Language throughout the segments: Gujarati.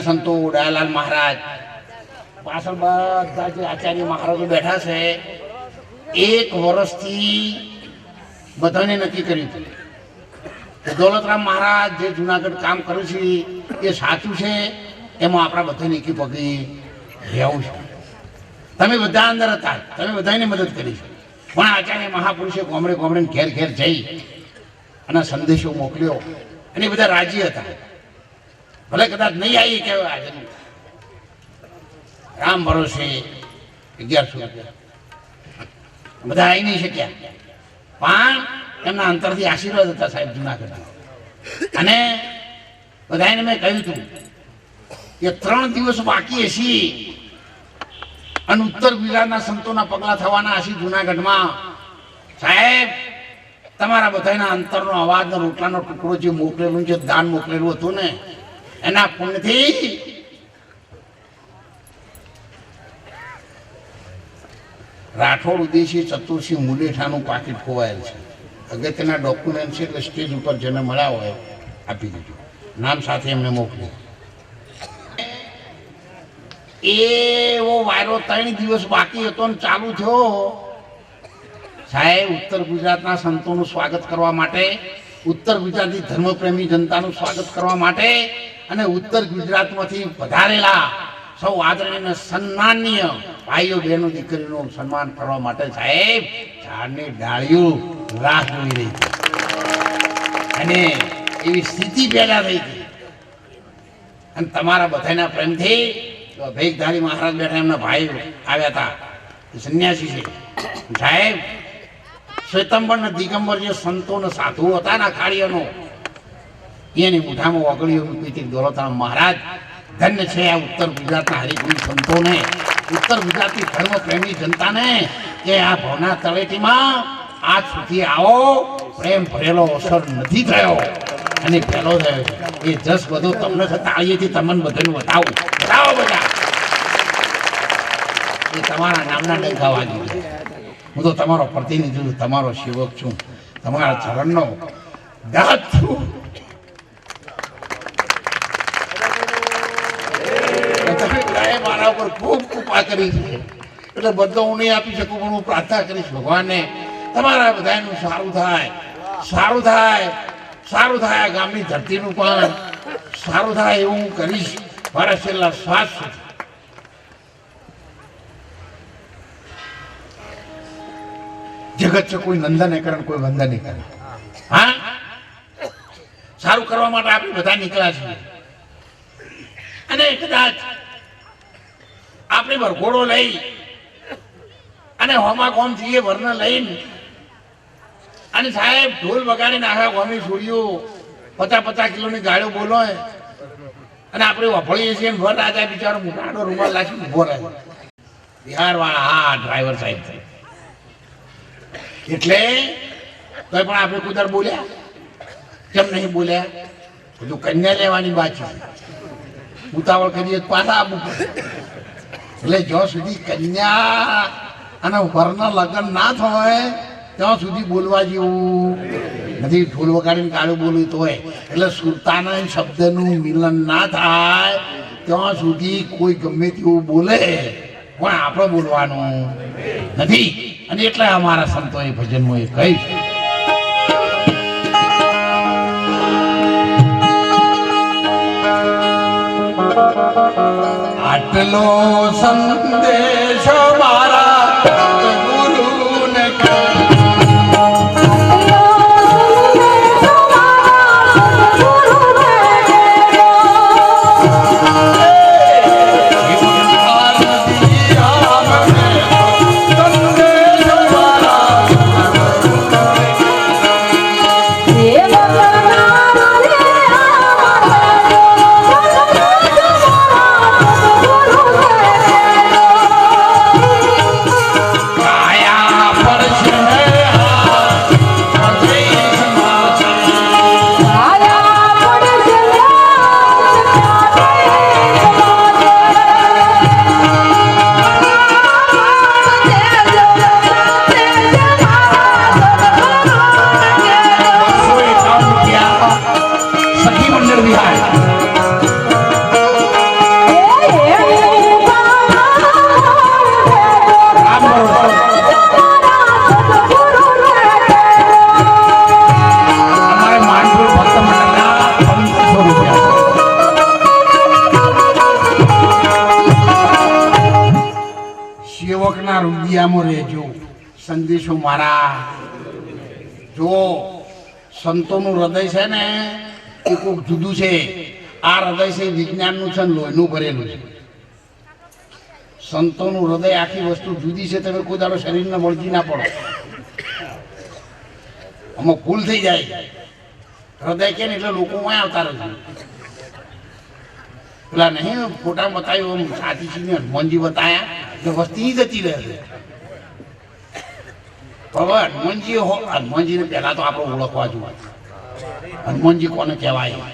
સંતો, દયાલાલ મહારાજ. પાછળ બધા જે આચાર્ય મહારાજો બેઠા છે, એક વર્ષથી બધાને નક્કી કર્યું હતું. દોલતરામ મહારાજ જે જુનાગઢ કામ કર્યું છે, એ સાચું છે? એમાં આપણા બધાને એકી પગી રહેવું છે. તમે બધા અંદર હતા, તમે બધાને મદદ કરી છે. પણ આચાર્ય મહાપુરુષે ગોમડે ગોમડે ઘેર ઘેર જઈ અને સંદેશો મોકલ્યો. અને બધા રાજી હતા. ભલે કદાચ નહીં આવી કહેવાય હાજર રામ ભરોસે અગિયારસો બધા આવી નહીં શક્યા. પણ એમના અંતરથી આશીર્વાદ હતા સાહેબ જુનાગઢ અને બધાને મેં કહ્યું હતું કે ત્રણ દિવસ બાકી હશી. અને ઉત્તર ગુજરાતના સંતોના પગલા થવાના હશે જુનાગઢમાં. સાહેબ, તમારા બધાના અંતરનો અવાજનો રોટલાનો ટુકડો જે મોકલેલું, જે દાન મોકલેલું હતું ને એના પુણ્યથી રાઠોડ ઉદ્દેશી ચતુર્સિંહ મુલેઠાનું પાકીટ ખોવાયેલ છે. અગત્યના ડોક્યુમેન્ટ છે એટલે સ્ટેજ ઉપર જેને મળ્યા હોય આપી દીધું. નામ સાથે એમને મોકલ્યું. એવો વાયરો ત્રણ દિવસ બાકી હતો ને ચાલુ થયો. સાહેબ, ઉત્તર ગુજરાતના સંતોનું સ્વાગત કરવા માટે, ઉત્તર ગુજરાતી ધર્મપ્રેમી જનતાનું સ્વાગત કરવા માટે અને ઉત્તર ગુજરાતમાંથી વધારેલા સૌ આદરણીય સન્માનીય ભાઈઓ, બહેનો દીકરીનું સન્માન કરવા માટે સાહેબ ઝાડની ડાળીઓ રાહ જોઈ રહી હતી અને એવી સ્થિતિ પેદા થઈ હતી અને તમારા બધાના પ્રેમથી ભેગધારી મહારાજ બેઠા એમના ભાઈ આવ્યા હતા. સંન્યાસી છે. સાહેબ શ્વેતંબર ને દિગંબર જે સંતો ને સાધુઓ હતા ને અખાડીઓનો એની મુઠામાં ઓગળીઓ મૂકી હતી દોલતરામ મહારાજ, ધન્ય છે આ ઉત્તર ગુજરાતના હરિગુરુ સંતોને. ઉત્તર ગુજરાતની ધર્મ પ્રેમી જનતાને કે આ ભવના તળેટીમાં આજ સુધી આવો, પ્રેમ ભરેલો અવસર નથી થયો. અને પહેલો થયો એ જસ બધો તમને તાળીએથી તમને બધાને બતાવું. બતાવો બધા. એ તમારા નામના ડંખા વાગી હું તો તમારો પ્રતિનિધિ છું, તમારો સેવક છું. તમારા ચરણનો દાદ છું. ઉપર ખૂબ કૃપા કરી છે. એટલે બધો હું નહીં આપી શકું, પણ હું પ્રાર્થના કરીશ ભગવાનને. તમારા બધાનું સારું થાય. સારું થાય. સારું થાય આ ગામની ધરતીનું પણ. સારું થાય એવું હું કરીશ. મારા છેલ્લા શ્વાસ જગત છે, કોઈ નંદન કરે કોઈ વંદન કરે. હા? સારું કરવા માટે આપણે બધા નીકળ્યા છીએ. અને કદાચ આપણે વરઘોડો લઈ અને હોમા કોમ જઈએ વર્ણ લઈને. અને સાહેબ, ઢોલ વગાડીને આખા ગોમી છોડ્યો. પચાસ પચાસ કિલોની ગાડીઓ બોલો અને આપણે વફળીએ છીએ ભર રાજા બિચારો મોટાનો રૂમાલ લાગી ઊભો રહે. બિહાર વાળા હા ડ્રાઈવર સાહેબ. છે એટલે તોય પણ આપણે કુદર બોલ્યા? કેમ નહીં બોલ્યા? બધું કન્યા લેવાની બાકી. ઉતાવળ કરીએ પાછા આપવું એટલે જ્યાં સુધી કન્યા અને વરના લગ્ન ના થાય, ત્યાં સુધી બોલવા જેવું. નથી, ઢોલ વગાડીને કાળું બોલવું તો હોય એટલે સુરતાના શબ્દનું મિલન ના થાય, ત્યાં સુધી કોઈ ગમે તેવું બોલે. પણ આપણે બોલવાનું નથી. અને એટલે અમારા સંતોએ ભજનમાં એ કહી આટલો સંદેશો મારા દુનિયામાં રહેજો. સંદેશો મારા જો સંતોનું હૃદય છે ને, એ કોઈક જુદું છે. આ હૃદય છે વિજ્ઞાનનું છે ને લોહીનું ભરેલું છે. સંતોનું હૃદય આખી વસ્તુ જુદી છે, તમે કોઈ દાડો શરીરને વળગી ના પડો. આમાં ભૂલ થઈ જાય. હૃદય કે એટલે લોકો ક્યાં આવતા રહે પેલા નહીં ફોટા બતાવ્યો આમ સાતીજીને હનુમાનજી બતાયા. વસ્તી જતી રહે છે હવે હનુમાનજી હનુમાનજીને પહેલાં તો આપણે ઓળખવા જોઈએ હનુમાનજી કોને કહેવાય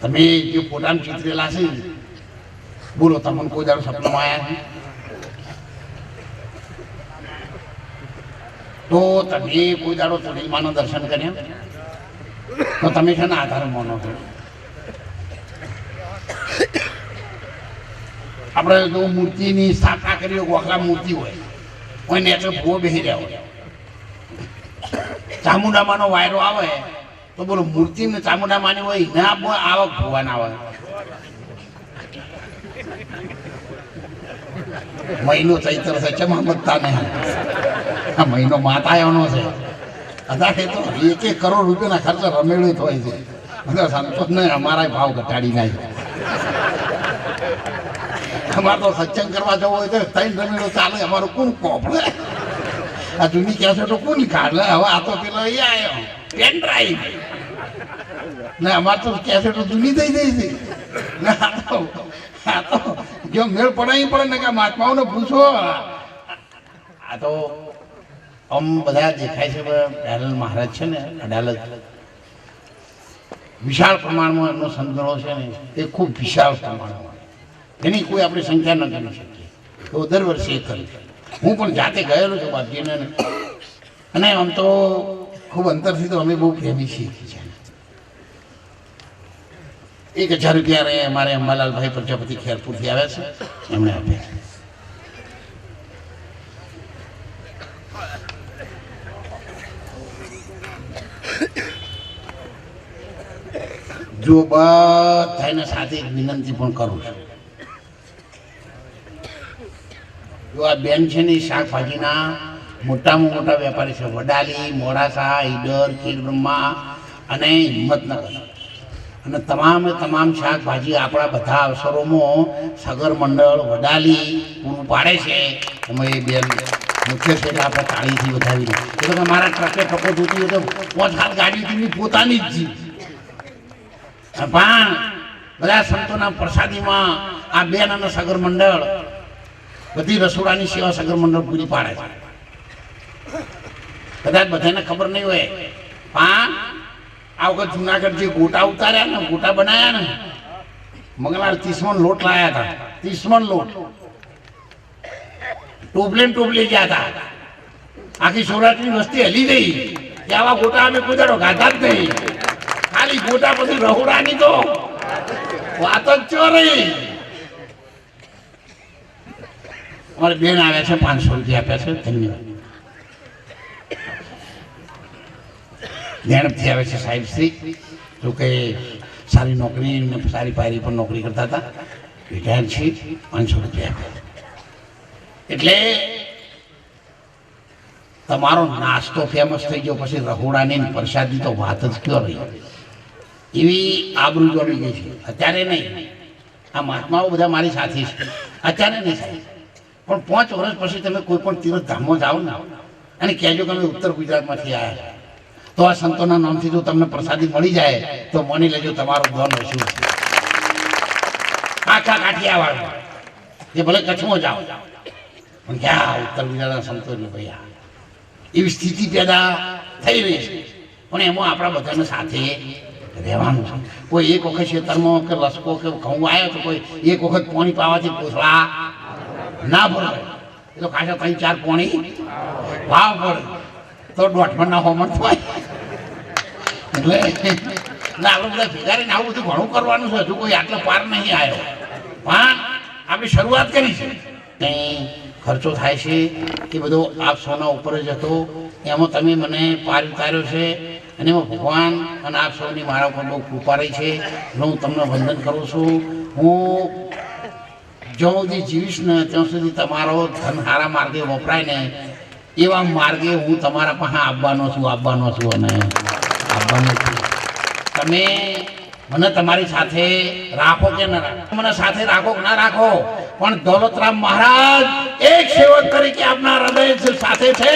તમે જે પોતાનું ચિતરેલા છે બોલો તમને કોઈ દાડો સપનામાં આવ્યા તો તમે કોઈ દાડો તળીમાનું દર્શન કર્યા તો તમે છે ને આધાર માનો છો આપણે જો મૂર્તિની સ્થાપના કરી હોય, ગોખલા મૂર્તિ હોય કોઈ ને એટલે ભૂવો બેસી રહ્યા હોય. ચામુંડામાંનો વાયરો આવે, તો બોલો મૂર્તિ ને ચામુંડામાંની હોય, ના બો આવક ભૂવાના આવે. મહિનો ચૈત્ર છે ચમા મતતા નહીં? આ મહિનો માતાઓનો છે. અદાખે તો એક એક કરોડ રૂપિયાના ખર્ચ રમેલું જ હોય છે. બધા સંતોષ ને અમારા ભાવ ઘટાડી નાખ્યો. અમારે તો સત્સંગ કરવા જવો હોય તો ત્રણ જમીનો ચાલે, અમારું કોણ કોપડે આ જૂની કેસેટો કોણ કાઢે હવે આ તો પેલો એ આવ્યો પેન ડ્રાઈવ ને અમારે તો કેસેટો જૂની થઈ જઈ છે. ને આ તો આ તો જો મેળ પડાવી પડે ને કે મહાત્માઓને પૂછો. આ તો આમ બધા દેખાય છે અડાલજ મહારાજ છે ને, અડાલજ. વિશાળ પ્રમાણમાં એમનો સંગ્રહ છે ને, એ ખૂબ વિશાળ પ્રમાણમાં. એની કોઈ આપણે સંખ્યા ન કરી શકીએ. તો દર વર્ષે એ કરી. હું પણ જાતે ગયેલો છું બાપજીને અને આમ તો ખૂબ અંતરથી તો અમે બહુ પ્રેમી છીએ એક હજાર રૂપિયા રહે અમારે અંબાલાલભાઈ પ્રજાપતિ ખેરપુરથી આવ્યા છે, એમણે આપ્યા છે. જો બધાને સાથે એક વિનંતી પણ કરું છું. જો આ બેન છે ને શાકભાજીના મોટામાં મોટા વેપારી છે. વડાલી, મોડાસા, ઈડર, ખીરબ્રહ્મા અને હિંમતનગર. અને તમામે તમામ શાકભાજી આપણા બધા અવસરોમાં સગર મંડળ, વડાલી પૂરું પાડે છે. એમાં એ બેન મુખ્ય છે કે આપણે તાળીથી વધાવી એ તો કે મારા ટ્રકે ટકો જોતી તો પાંચ હાથ ગાડી હતી પોતાની જ પણ બધા સંતોના પ્રસાદીમાં આ બેન અને સગર મંડળ બધી રસોડાની સેવા સગર મંડળ પૂરી પાડે છે. કદાચ બધાને ખબર નહીં હોય પા આ વખત જુનાગઢ જે ગોટા ઉતાર્યા ને, ગોટા બનાયા ને, મંગળવાર ત્રીસમણ લોટ લાયા હતા. ત્રીસમણ લોટ. ટોપલે ને ટોપલે ગયા હતા. આખી સૌરાષ્ટ્રની વસ્તી હલી ગઈ. કે આવા ગોટા અમે કોઈ ગાધા જ નહીં. ખાલી ગોટા પછી રહોડાની તો વાત જ ચો રહી. અમારે બેન આવે છે, પાંચસો રૂપિયા આપે છે, ધન્યવાદ. ઝડપથી આવે છે સાહેબ શ્રી, જો કે સારી નોકરી સારી પાયરી પર નોકરી કરતા હતા. રિટાયર છે, પાંચસો રૂપિયા આપે એટલે તમારો નાસ્તો ફેમસ થઈ ગયો, પછી રહોડાની પ્રસાદી તો વાત જ કયો રહી? એવી આબરૂ જોડી ગઈ છે. અત્યારે નહીં. આ મહાત્માઓ બધા મારી સાથે છે. અત્યારે નહીં સાહેબ પણ પાંચ વર્ષ પછી તમે કોઈ પણ તીર્થ ધામમાં જાઓ ને અને કહેજો કે અમે ઉત્તર ગુજરાતમાંથી આવ્યા તો આ સંતોના નામથી જો તમને પ્રસાદી મળી જાય, તો માની લેજો તમારો ધન છે આખા કાઠિયાવાડ કે ભલે કચ્છમાં જાઓ. પણ ક્યાં ઉત્તર ગુજરાતના સંતો એટલે ભાઈ એવી સ્થિતિ પેદા થઈ રહી છે. પણ એમાં આપણા બધાને સાથે રહેવાનું છે. કોઈ એક વખત ખેતરમાં કે લસકો કે ઘઉં આવ્યો તો કોઈ એક વખત પાણી પાવાથી પૂછવા ના ભરાય એ તો ખાસા ત્રણ ચાર પોણી ભાવ ભરે તો દોઢ ના હોમણ થાય એટલે ના આપણે બધા ભેગા રહીને આવું બધું ઘણું કરવાનું છે. હજુ કોઈ આટલો પાર નહીં આવ્યો. પણ આપણે શરૂઆત કરી છે. કંઈ ખર્ચો થાય છે એ બધો આપ સૌના ઉપર જ હતો. એમાં તમે મને પાર ઉતાર્યો છે અને એમાં ભગવાન અને આપ સૌની મારા ઉપર બહુ કૃપા રહી છે. હું તમને વંદન કરું છું. હું જ્યાં સુધી જીવીશ ને ત્યાં સુધી તમારો ધન સારા માર્ગે વપરાય ને એવા માર્ગે હું તમારા પાસે આવવાનો છું આવવાનો છું અને આવવાનો છું. તમે મને તમારી સાથે રાખો કે ના રાખો? મને સાથે રાખો કે ના રાખો? પણ દોલતરામ મહારાજ, એક સેવક તરીકે આપણા હૃદય સાથે છે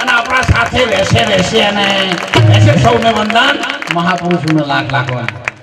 અને આપણા સાથે રહેશે રહેશે અને રહેશે સૌને વંદન. મહાપુરુષોને લાખ લાખ વંદન.